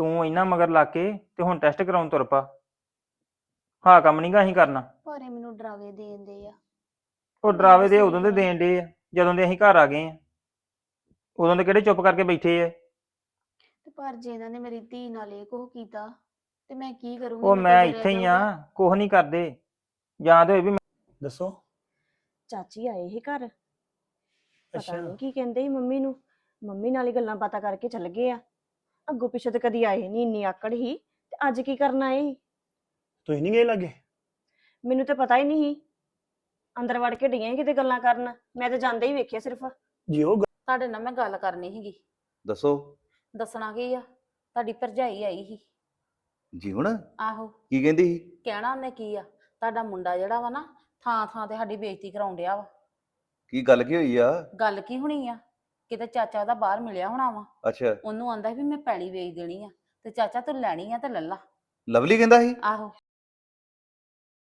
ਤੂੰ ਇੰਨਾ ਮਗਰ ਲਾ ਕੇ ਤੇ ਹੁਣ ਟੈਸਟ ਕਰਾਉਣ ਤੁਰ ਪਾ। ਹਾਂ ਕੰਮ ਨਹੀਂਗਾ ਅਸੀਂ ਕਰਨਾ। ਪਰ ਇਹ ਮੈਨੂੰ ਡਰਾਵੇ ਦੇਂਦੇ ਆ। ਉਹ ਡਰਾਵੇ ਦੇ ਉਦੋਂ ਦੇ ਦੇਣ ਦੇ ਆ ਜਦੋਂ ਦੇ ਅਸੀਂ ਘਰ ਆ ਗਏ ਆ। ਉਦੋਂ ਦੇ ਕਿਹੜੇ ਚੁੱਪ ਕਰਕੇ ਬੈਠੇ ਆ। ਤੇ ਪਰ ਜੇ ਇਹਨਾਂ ਨੇ ਮੇਰੀ ਧੀ ਨਾਲ ਇਹ ਕੁਝ ਕੀਤਾ ਤੇ ਮੈਂ ਕੀ ਕਰੂੰਗੀ? ਉਹ ਮੈਂ ਇੱਥੇ ਹੀ ਆ। ਕੁਛ ਨਹੀਂ ਕਰਦੇ। ਜਾਂ ਤੇ ਹੋਏ ਵੀ ਮੈਂ- ਦੱਸੋ। ਚਾਚੀ ਆਏ ਸੀ ਘਰ। ਪਤਾ ਅੱਛਾ। ਨਹੀਂ ਕੀ ਕਹਿੰਦੇ ਸੀ ਮੰਮੀ ਨੂੰ। ਮੰਮੀ ਨਾਲ ਹੀ ਗੱਲਾਂ ਬਾਤਾਂ ਕਰਕੇ ਚੱਲ ਗਏ ਆ। ਅੱਗੋਂ ਪਿੱਛੋਂ ਤੇ ਕਦੀ ਆਏ ਨਹੀਂ ਇੰਨੀ ਆਕੜ ਹੀ। ਤੇ ਅੱਜ ਕੀ ਕਰਨ ਸੀ? ਤੁਸੀਂ ਨਹੀਂ ਗਏ ਲੱਗੇ? ਮੈਨੂੰ ਤੇ ਪਤਾ ਹੀ ਨਹੀਂ ਸੀ। ਅੰਦਰ ਵੜ ਕੇ ਡਈਆਂ ਸੀ ਕਿਤੇ ਗੱਲਾਂ ਕਰਨ। ਮੈਂ ਤੇ ਜਾਂਦੇ ਹੀ ਵੇਖਿਆ ਸਿਰਫ। ਜੀ ਉਹ ਤੁਹਾਡੇ ਨਾਲ ਮੈਂ ਗੱਲ ਕਰਨੀ ਸੀਗੀ। ਦੱਸੋ। ਦੱਸਣਾ ਕੀ ਆ? ਤੁਹਾਡੀ ਭਰਜਾਈ ਆਈ ਸੀ। ਜੀ ਹੁਣ ਆਹੋ। ਕੀ ਕਹਿੰਦੀ ਸੀ? ਕਹਿਣਾ ਉਹਨੇ ਕੀ ਆ? ਤੁਹਾਡਾ ਮੁੰਡਾ ਜਿਹੜਾ ਵਾ ਨਾ ਥਾਂ ਥਾਂ ਤੇ ਸਾਡੀ ਬੇਇੱਜ਼ਤੀ ਕਰਾਉਣ ਡਿਆ ਵਾ। ਕੀ ਗੱਲ ਕੀ ਹੋਈ ਆ? ਗੱਲ ਕੀ ਹੋਣੀ ਆ? ਕਿਤੇ ਚਾਚਾ ਉਹਦਾ ਬਾਹਰ ਮਿਲਿਆ ਹੋਣਾ ਵਾ ਅੱਛਾ। ਉਹਨੂੰ ਆਂਦਾ ਵੀ ਮੈਂ ਪੈਲੀ ਵੇਚ ਦੇਣੀ ਆ ਤੇ ਚਾਚਾ ਤੂੰ ਲੈਣੀ ਆ ਤੇ ਲੈ ਲਾ। ਲਵਲੀ ਕਹਿੰਦਾ ਸੀ? ਆਹੋ।